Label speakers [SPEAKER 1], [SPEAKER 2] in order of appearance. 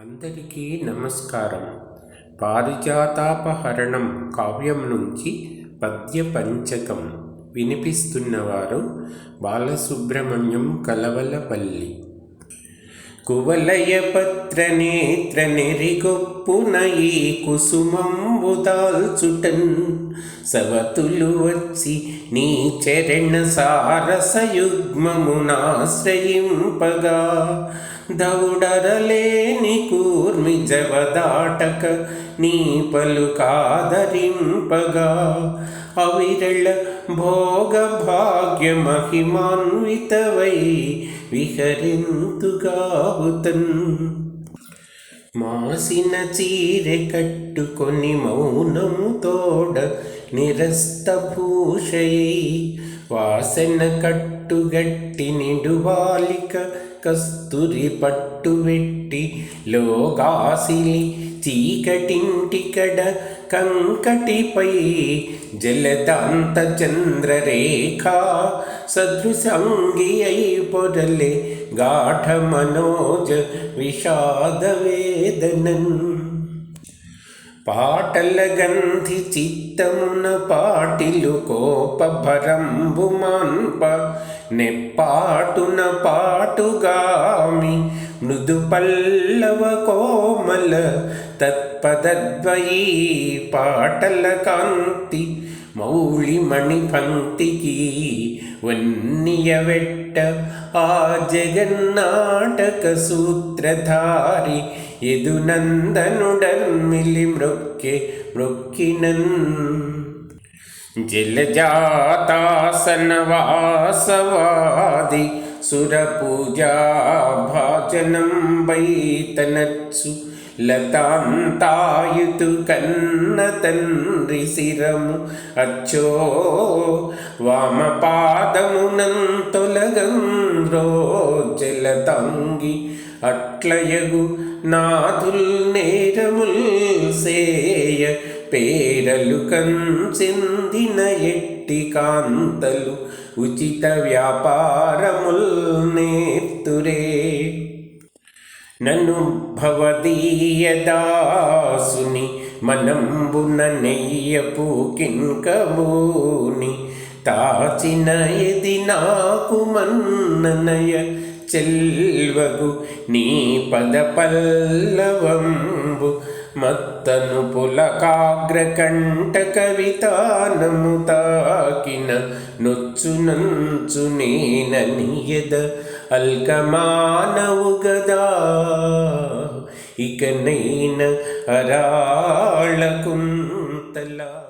[SPEAKER 1] అందరికీ నమస్కారం. పారిజాతాపహరణం కావ్యం నుంచి పద్య పంచకం వినిపిస్తున్నవారు బాలసుబ్రహ్మణ్యం కలవలపల్లి. కువలయపత్ర నేత్ర నెరిగొప్పున ఈ కుసుమంబు దాల్చుటన్ సవతులు వచ్చి నీ చరణ సారసయుగ్మమునాశ్రయింపగా దౌడరలేని కూర్మి జవదాటక నీ పలు కాదరింపగా. అవిరళ భోగ భాగ్య మహిమాన్వితవై విహరింతుగావుతన్. మాసిన చీరె కట్టుకొని మౌనం తోడ నిరస్త భూషయై వాసన కట్టు కట్టుగట్టి నిడువాలిక కస్తురి పట్టువెట్టి లోగాసిలి చీకటింటికడ కంకటిపై జలదాంత చంద్రరేఖ సదృశంగి అయి పొరలే గాఢ మనోజ విషాద వేదనన్ పాటల గంధి చిత్తమున పాటిలు కోపభరంబు మాన్ప నెప్పాటున పాటుగామి మృదు పల్లవ కోమల తత్పదద్వయీ పాటల కాంతి మౌళిమణి పంక్తికి వన్నియవెట్ట ఆ జగన్నాటక సూత్రధారి ఎదునందనుడర్మిలి మృక్కె మృక్కినన్ జలజాతాసనవాసవాది సురపూజా భాజనం వైతనత్సు లతాంతాయుతు కన్న తండ్రి శిరము అచ్చో వామపాదమునంతొలగంద్రో జలతంగి అట్లయగు నాథుల్ నేరముల్ సేయ పేరలు కంచెందిన ఎట్టి కాంతలు ఉచిత వ్యాపార నను భవదీయదాసుని మనంబున నెయ్యపు కింకమూని తాచిన ఎది నాకు మన్ననయ చెల్వగు నీ పద పల్లవంబు మత్తను పులకాగ్రకంఠ కవితానము తాకిన నొచ్చు నంచు నేననియద అల్కమానవు గదా. ఇక నైన అరాళకుంతలా